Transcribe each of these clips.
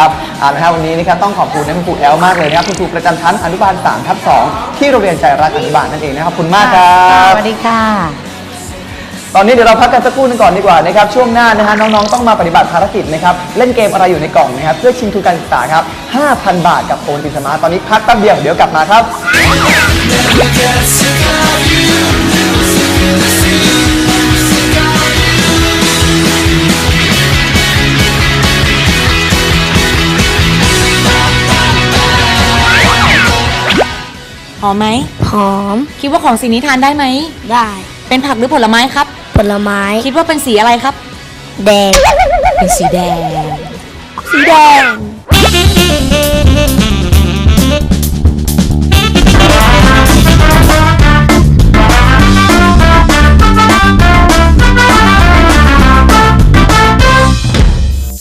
นะครับเอาละครับวันนี้นะครับต้องขอบคุณนะคุณครูแอลมากเลยนะครับคุณครูประจำชั้นอนุบาล3ทับ2ที่โรงเรียนใจรักอนุบาลนั่นเองนะครับขอบคุณมากครับสวัสดีค่ะ ตอนนี้เดี๋ยวเราพักกันสักครู่หนึงก่อนดีกว่านะครับช่วงหน้านะฮะน้องๆต้องมาปฏิบัติภารกิจนะครับเล่นเกมอะไรอยู่ในกล่องนะครับเพื่อชิงทุนการศึกษาครับ5,000 บาทกับโอนติสมาร์ทตอนนี้พักแป๊บเดียวเดี๋ยวกลับมาครับ หอมไหม หอม คิดว่าของสิ่งนี้ทานได้ไหม ได้ เป็นผักหรือผลไม้ครับ ผลไม้ คิดว่าเป็นสีอะไรครับ แดง เป็นสีแดง สีแดง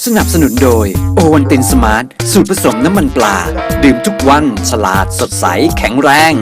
สนับสนุนโดย โอวันตินสมาร์ท สูตรผสมน้ำมันปลา ดื่มทุกวัน ฉลาดสดใสแข็งแรง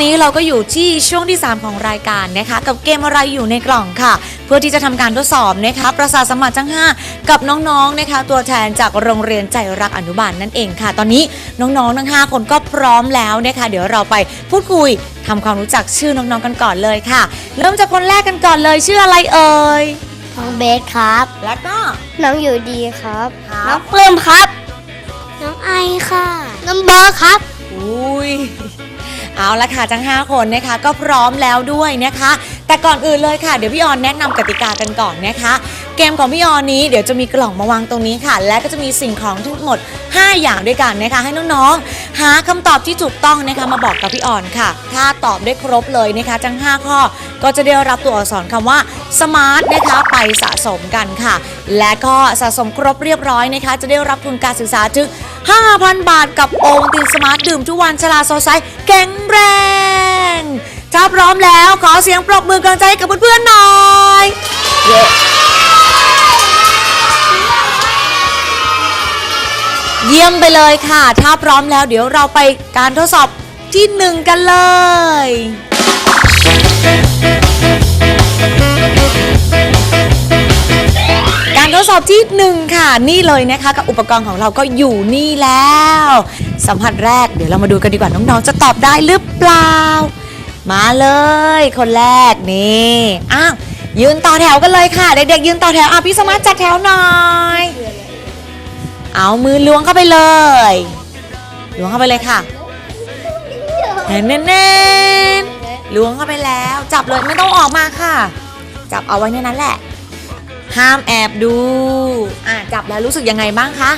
อนนี้เราก็อยู่ที่ช่วงที่ 3 ของรายการนะคะ กับเกมอะไรอยู่ในกล่องค่ะ เพื่อที่จะทำการทดสอบนะคะ ประสาทสมผัติทั้ง 5 กับน้องๆนะคะ ตัวแทนจากโรงเรียนใจรักอนุบาลนั่นเองค่ะ ตอนนี้น้องๆทั้ง 5 คนก็พร้อมแล้วนะคะ เดี๋ยวเราไปพูดคุยทำความรู้จักชื่อน้องๆกันก่อนเลยค่ะ เริ่มจากคนแรกกันก่อนเลยชื่ออะไรเอ่ยน้องเบสครับ แล้วก็น้องอยู่ดีครับครับน้องเพิ่มครับ น้องไอค่ะ น้องเบอร์ครับ อุ้ย เอาละค่ะทั้ง 5 คนนะคะก็พร้อมแล้วด้วยนะคะ แต่ก่อนอื่นเลยค่ะเดี๋ยวพี่ออนแนะนำกติกากันก่อนนะคะ เกมของพี่ออนนี้เดี๋ยวจะมีกล่องมาวางตรงนี้ค่ะ และก็จะมีสิ่งของทั้งหมด 5 อย่างด้วยกันนะคะ ให้น้องๆ หาคำตอบที่ถูกต้องนะคะมาบอกกับพี่ออนค่ะ ถ้าตอบได้ครบเลยนะคะทั้ง 5 ข้อ ก็จะได้รับตัวอักษรคำว่าสมาร์ทนะคะไปสะสมกันค่ะ และก็สะสมครบเรียบร้อยนะคะ จะได้รับทุนการศึกษาถึง 5,000 บาทกับโอวัลตินสมาร์ทดื่มทุกวันชลาโซไซแข็งแรง ถ้าพร้อมแล้วขอเสียงปรบมือกำลังใจให้กับเพื่อนๆหน่อยเย้เยี่ยมไปเลยค่ะ ถ้าพร้อมแล้วเดี๋ยวเราไปการทดสอบที่หนึ่งกันเลย ทดสอบที่หนึ่งค่ะ นี่เลยนะคะกับอุปกรณ์ของเราก็อยู่นี่แล้ว สัมผัสแรกเดี๋ยวเรามาดูกันดีกว่าน้องๆจะตอบได้หรือเปล่า มาเลย คนแรกนี่อ้าวยืนต่อแถวกันเลยค่ะเด็กๆยืนต่อแถวอะพี่สมาร์ทจัดแถวหน่อย เอามือล้วงเข้าไปเลยล้วงเข้าไปเลยค่ะแน่นแน่นๆล้วงเข้าไปแล้ว จับเลยไม่ต้องออกมาค่ะ จับเอาไว้ในนั้นแหละ ห้ามแอบดูอะจับแล้วรู้สึกยังไงบ้างคะ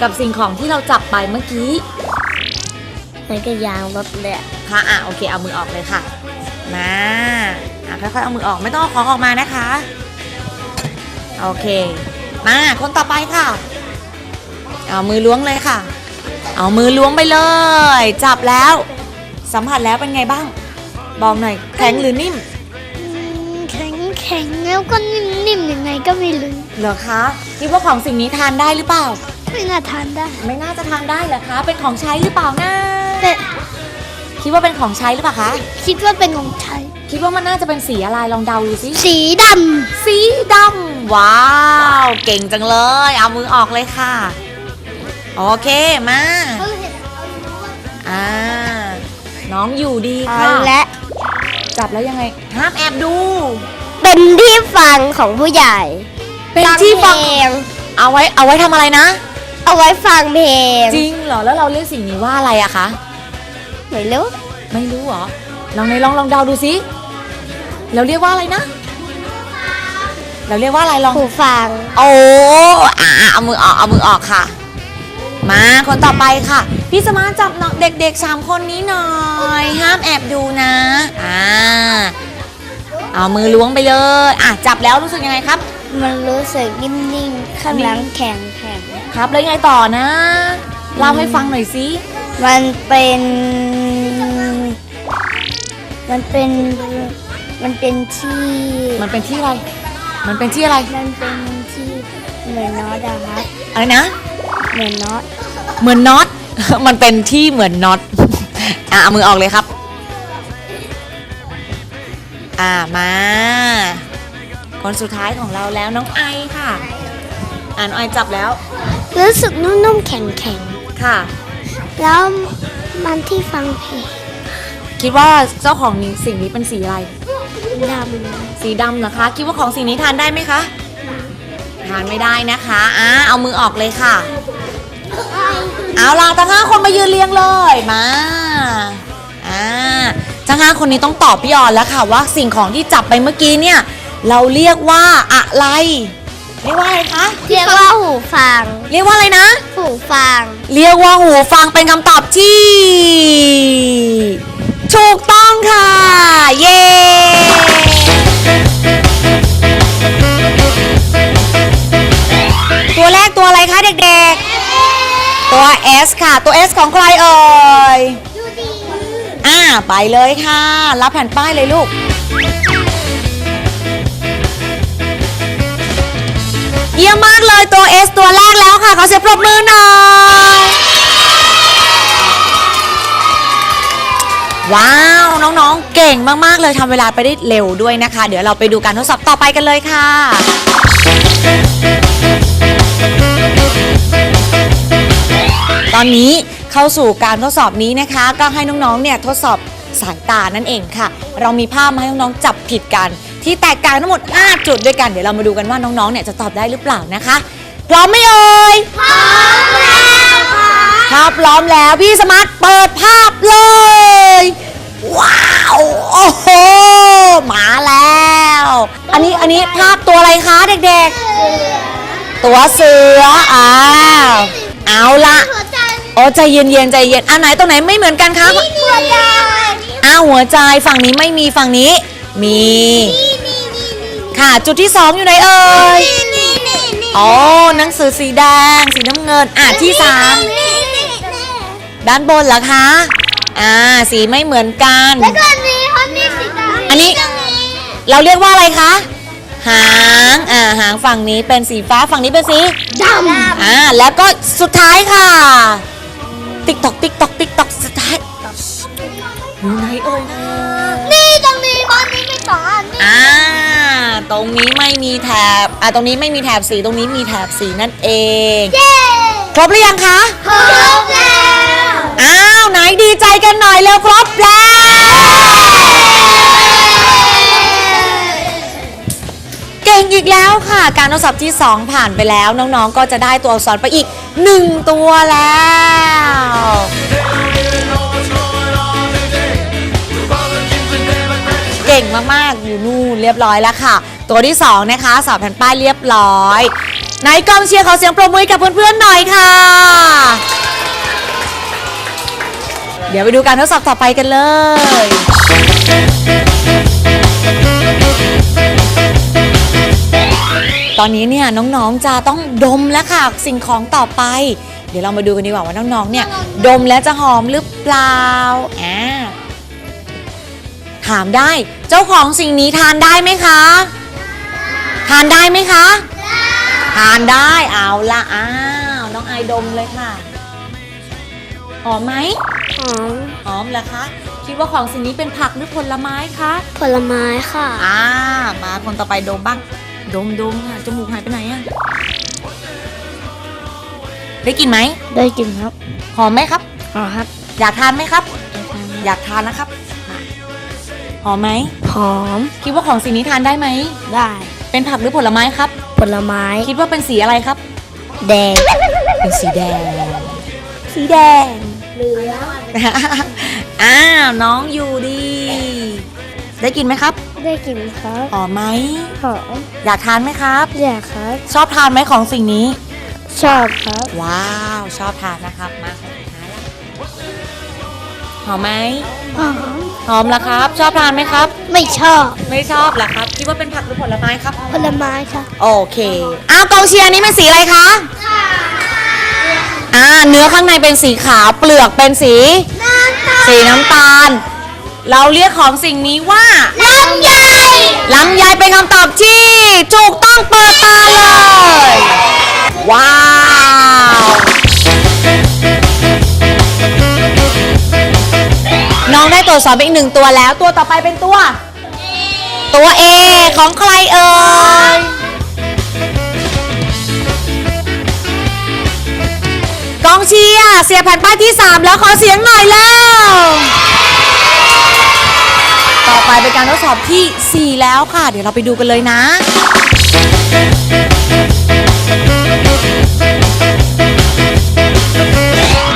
กับสิ่งของที่เราจับไปเมื่อกี้มันก็ยางรถเลยอะค่ะอะโอเคเอามือออกเลยค่ะ มาอะค่อยๆเอามือออกไม่ต้องเอาของออกมานะคะ โอเค มาคนต่อไปค่ะ เอามือล้วงเลยค่ะ เอามือล้วงไปเลย จับแล้ว สัมผัสแล้วเป็นไงบ้าง บอกหน่อยแข็งหรือนิ่มแข็ง แข็งแล้วก็นิ่มๆยังไงก็ไม่รู้เหรอคะคิดว่าของสิ่งนี้ทานได้หรือเปล่า ไม่น่าทานได้ ไม่น่าจะทานได้เหรอคะ เป็นของใช้หรือเปล่านะแต่คิดว่าเป็นของใช้หรือเปล่าคะ คิดว่าเป็นของใช้ คิดว่ามันน่าจะเป็นสีอะไรลองเดาดูสิสีดสีดำว้าว เก่งจังเลย เอามือออกเลยค่ะ โอเคมาำอ่าน้องอยู่ดีเอาค่ะและจับแล้วยังไงห้ามแอบดู เป็นที่ฟังของผู้ใหญ่เป็นที่ฟังเพลงเอาไว้เอาไว้ทำอะไรนะ เอาไว้ฟังเพลงจริงเหรอแล้วเราเรียกสิ่งนี้ว่าอะไรอะคะไม่รู้ไม่รู้เหรอลองในลองลองเดาดูสิเราเรียกว่าอะไรนะ เราเรียกว่าอะไรลองหูฟัง โอ้อ่าเอามือออกเอามือออกค่ะ มาคนต่อไปค่ะ พี่สมาร์ทจับน้องเด็กๆสามคนนี้หน่อย ห้ามแอบดูนะอ่า เอามือล้วงไปเลย อะจับแล้วรู้สึกยังไงครับ มันรู้สึกนิ่มๆ ข้างหลังแข็งแข็งครับแล้วยังไงต่อนะ เล่าให้ฟังหน่อยสิมันเป็น มันเป็น มันเป็นที่ มันเป็นที่อะไร มันเป็นที่อะไร มันเป็นที่เหมือนน็อตอะครับอะไรนะ เหมือนน็อตเหมือนน็อต มันเป็นที่เหมือนน็อต อะเอามือออกเลยครับ อ่ามา คนสุดท้ายของเราแล้วน้องไอค่ะ อ่านองไอจับแล้ว รู้สึกนุ่มๆแข็งค่ะ ๆ แล้วมันที่ฟังเพลงคิดว่าเจ้าของนี้สิ่งนี้เป็นสีอะไรดสีดำเหรอคะ คิดว่าของสิ่งนี้ทานได้ไหมคะ ทานไม่ได้นะคะอ่าเอามือออกเลยค่ะ เอาล่ะทั้งห้าคนมายืนเรียงเลยมาอ่า ทั้งห้าคนนี้ต้องตอบพี่ออนแล้วค่ะว่าสิ่งของที่จับไปเมื่อกี้เนี่ย เราเรียกว่าอะไรเรียกว่าอะไรคะำเรียกว่าหูฟัง เรียกว่าอะไรนะ หูฟัง เรียกว่าหูฟังเป็นคำตอบที่ ถูกต้องค่ะ เย้ตัวแรกตัวอะไรคะเด็กๆ ตัว S ค่ะ ตัว S ของใครเอ่ยอ่า ไปเลยค่ะ รับแผ่นป้ายเลยลูก เยี่ยมมากเลยตัว S ตัวแรกแล้วค่ะ ขอเสียงปรบมือหน่อย ว้าว น้องๆ เก่งมากๆ เลยทำเวลาไปได้เร็วด้วยนะคะ เดี๋ยวเราไปดูการทดสอบต่อไปกันเลยค่ะ ตอนนี้ เข้าสู่การทดสอบนี้นะคะ ก็ให้น้องๆเนี่ยทดสอบสายตานั่นเองค่ะ เรามีภาพมาให้น้องๆจับผิดกัน ที่แตกต่างทั้งหมด 5 จุดด้วยกัน เดี๋ยวเรามาดูกันว่าน้องๆเนี่ยจะตอบได้หรือเปล่านะคะพร้อมไหมเอ่ยพร้อมแล้วถ้าพร้อมแล้วพี่สมาร์ทเปิดภาพเลย ว้าวโอ้โหมาแล้ว อันนี้อันนี้ภาพตัวอะไรคะเด็กๆ ตัวเสืออ้าวเอาละ หัวใจโอ้ใจเย็นๆใจเย็นอันไหนตรงไหนไม่เหมือนกันคะหัวใจอ้าวหัวใจฝั่งนี้ไม่มีฝั่งนี้ มี ค่ะจุดที่สองอยู่ไหนเอ่ยนี่นี่นี่นี่อ๋อหนังสือสีแดง สีน้ำเงินอะที่สามนี่นี่นี่ด้านบนเหรอคะอ่าสีไม่เหมือนกันแล้วก็อันนี้คนนี้สีดำอันนี้ตรงนี้ เราเรียกว่าอะไรคะหางอ่าหางฝั่งนี้เป็นสีฟ้าฝั่งนี้เป็นสีดำอ่าแล้วก็สุดท้ายค่ะ ติ๊กตอกติ๊กตอกติ๊กตอกสุดท้ายอยู่ไหนเอ่ยนะนี่ตรงนี้คนนี้มีสองอันนี่อ่าตรงนี้ไม่มีแถบอ่าตรงนี้ไม่มีแถบสีตรงนี้มีแถบสีนั่นเองเย้ครบหรือยังคะครบแล้วอ้าวไหนดีใจกันหน่อยเร็วครบแล้วเก่งอีกแล้วค่ะ การทดสอบที่ 2 ผ่านไปแล้วน้องๆ ก็จะได้ตัวอักษรไปอีก 1ตัวแล้ว เก่งมาก ๆ อยู่นู่นเรียบร้อยแล้วค่ะ ตัวที่ 2 นะคะ สอบแผ่นป้ายเรียบร้อยไหนกองเชียร์ขอเสียงปรบมือกับเพื่อน ๆ หน่อยค่ะ เดี๋ยวไปดูการทดสอบต่อไปกันเลย ตอนนี้เนี่ยน้องๆจะต้องดมแล้วค่ะสิ่งของต่อไป เดี๋ยวเรามาดูกันดีกว่าว่าน้องๆเนี่ยดมแล้วจะหอมหรือเปล่าอ่าถามได้เจ้าของสิ่งนี้ทานได้ไหมคะ ทานได้ไหมคะทานได้เอาละอ้าวน้องไอดมเลยค่ะหอมไหมหอมหอมเหรอคะคิดว่าของสิ่งนี้เป็นผักหรือผลไม้คะผลไม้ค่ะ อ่า มาคนต่อไปดมบ้าง ดมดมค่ะจมูกหายไปไหนอะได้กลินไหมได้กินครับหอมไหมครับหอมครับอยากทานไหมครับ อยากทานนะครับมาหอมไหมหอมคิดว่าของสิ่งนี้ทานได้ไหมได้เป็นผักหรือผลไม้ครับ ผลไม้คิดว่าเป็นสีอะไรครับ แดงเป็นสีแดง สีแดงเหลือง อ้าวน้องอยู่ดี ได้กินไหมครับ ได้กินครับหอมไหมหอมอยากทานไหมครับ อยากครับ ชอบทานไหมของสิ่งนี้ ชอบครับ ว้าว ชอบทานนะครับมาคนสุดท้ายละหอมไหมอ๋อหอมละครับ ชอบทานไหมครับ ไม่ชอบ ไม่ชอบละครับคิดว่าเป็นผักหรือผลไม้ครับผลไม้ค่ะ โอเคอ้าวกองเชียร์นี้เป็นสีอะไรคะอ่าเนื้อข้างในเป็นสีขาวเปลือกเป็นสี สีน้ำตาล เราเรียกของสิ่งนี้ว่าลำไยลำไยเป็นคำตอบที่ถูกต้องเปิดตาเลย ว้าวน้องได้ตรวจสอบไปอีกหนึ่งตัวแล้ว ตัวต่อไปเป็นตัว ตัว A ของใครเอ่ยกองเชียร์เสียบแผ่นป้ายที่ 3 แล้วขอเสียงหน่อยแล้ว ต่อไปเป็นการทดสอบที่ 4 แล้วค่ะ เดี๋ยวเราไปดูกันเลยนะ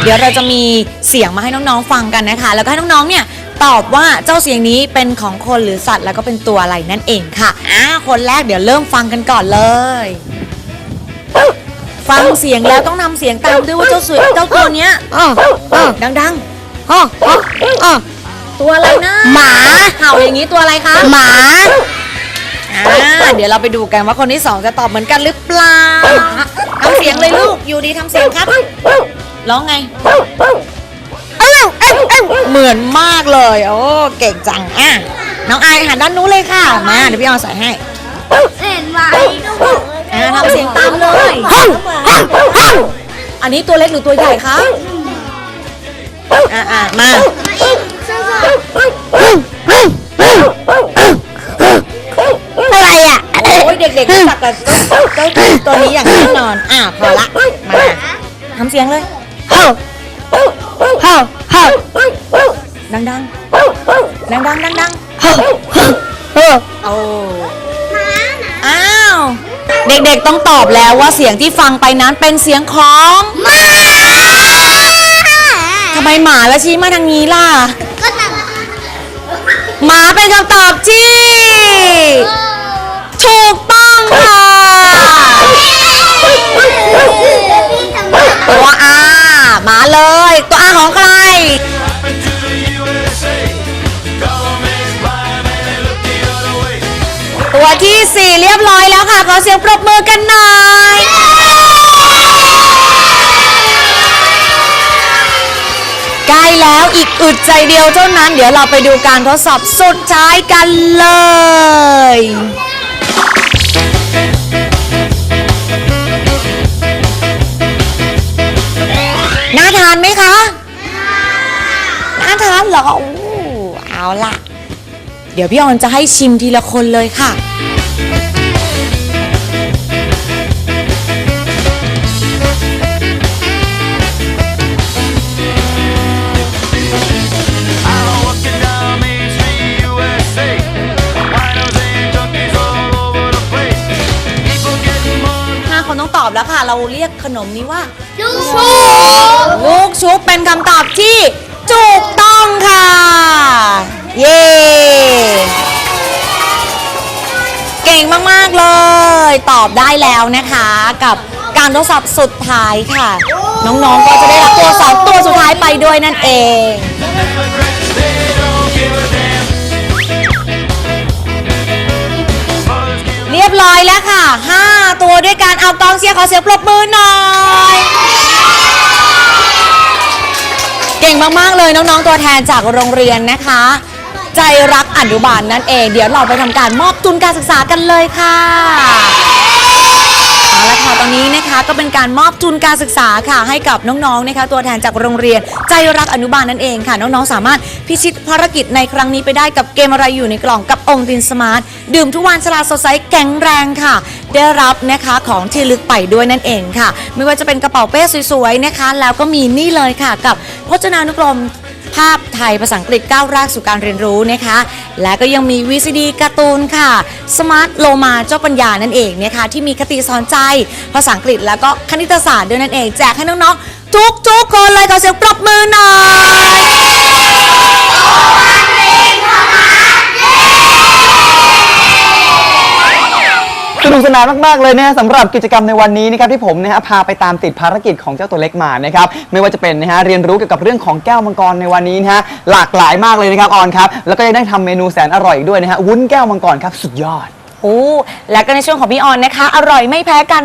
เดี๋ยวเราจะมีเสียงมาให้น้องๆฟังกันนะคะ แล้วก็ให้น้องๆเนี่ยตอบว่าเจ้าเสียงนี้เป็นของคนหรือสัตว์แล้วก็เป็นตัวอะไรนั่นเองค่ะอ่าคนแรกเดี๋ยวเริ่มฟังกันก่อนเลย ฟังเสียงแล้วต้องนำเสียงตามด้วยว่าเจ้าเสือเจ้าตัวเนี้ยอ๋ออ๋อดังๆอ๋ออ๋ออ๋อ ตัวอะไรนะหมาเห่าอย่างนี้ตัวอะไรคะหมาอ่าเดี๋ยวเราไปดูกันว่าคนที่สองจะตอบเหมือนกันหรือเปล่าทำเสียงเลยลูกอยู่ดีทำเสียงครับร้องไงเหมือนมากเลยโอ้เก่งจังอะน้องไอายหันด้านนู้นเลยค่ะมาเดี๋ยวพี่ออนใส่ให้เห็นไหมอ่าทำเสียงตามเลยอันนี้ตัวเล็กหรือตัวใหญ่คะอ่าอ่ามา อะไรอะ โอ้ยเด็กๆรู้จักกับเจ้าเจ้าตัวนี้อย่างแน่นอน อ่าพอละ มาทำเสียงเลยเฮ้าเฮ้าเฮ้าดังๆดังๆดังๆดังเฮ้าเฮ้าๆโอ้อ้าว เด็กๆต้องตอบแล้วว่าเสียงที่ฟังไปนั้นเป็นเสียงของทำไมหมาแล้วชี้มาทางนี้ล่ะก็นั่ง หมาเป็นคำตอบที่ ถูกต้องค่ะตัวอามาเลย ตัวอาของใคร ตัวที่สี่เรียบร้อยแล้วค่ะ ขอเสียงปรบมือกันหน่อย ใกล้แล้วอีกอึดใจเดียวเท่านั้น เดี๋ยวเราไปดูการทดสอบสุดท้ายกันเลย น่าทานไหมคะ น่าทานเหรออู้เอาล่ะ เดี๋ยวพี่ออนจะให้ชิมทีละคนเลยค่ะ องตอบแล้วค่ะ เราเรียกขนมนี้ว่า ลูกชูลูกชุบเป็นคำตอบที่ถูกต้องค่ะ เย้เก่งมาก ๆ เลย ตอบได้แล้วนะคะ กับการทดสอบสุดท้ายค่ะ น้อง ๆ ก็จะได้รับตัวสองตัวสุดท้ายไปด้วยนั่นเอง ตัวด้วยการเอากองเชียร์ขอเสียงปรบมือหน่อย เก่งมากๆเลยน้องๆตัวแทนจากโรงเรียนนะคะ ใจรักอนุบาลนั่นเอง เดี๋ยวเราไปทำการมอบทุนการศึกษากันเลยค่ะ ละค่ะตอนนี้นะคะก็เป็นการมอบทุนการศึกษาค่ะให้กับน้องๆนะคะตัวแทนจากโรงเรียนใจรักอนุบาลนั่นเองค่ะ น้องๆสามารถพิชิตภารกิจในครั้งนี้ไปได้กับเกมอะไรอยู่ในกล่องกับองค์ตินสมาร์ทดื่มทุกวันฉลาดสดใสแข็งแรงค่ะ ได้รับนะคะของที่ลึกไปด้วยนั่นเองค่ะ ไม่ว่าจะเป็นกระเป๋าเป้สวยๆนะคะ แล้วก็มีนี่เลยค่ะกับพจนานุกรม ภาพไทยภาษาอังกฤษก้าวแรกสู่การเรียนรู้นะคะ และก็ยังมี VCD การ์ตูนค่ะ สมาร์ทโลมาเจ้าปัญญานั่นเองนะคะที่มีคติสอนใจภาษาอังกฤษแล้วก็คณิตศาสตร์ด้วยนั่นเองแจกให้น้องๆทุกทุกๆคนเลยขอเสียงปรบมือหน่อย อ สนุกสนานมากๆเลยนะฮะสำหรับกิจกรรมในวันนี้นะครับที่ผมนะฮะพาไปตามติดภารกิจของเจ้าตัวเล็กมานะครับไม่ว่าจะเป็นนะฮะเรียนรู้เกี่ยวกับเรื่องของแก้วมังกรในวันนี้นะฮะหลากหลายมากเลยนะครับออนครับแล้วก็ยังได้ทำเมนูแสนอร่อยอีกด้วยนะฮะวุ้นแก้วมังกรครับสุดยอด โอ้และก็ในช่วงของพี่ออนนะคะ อร่อยไม่แพ้กัน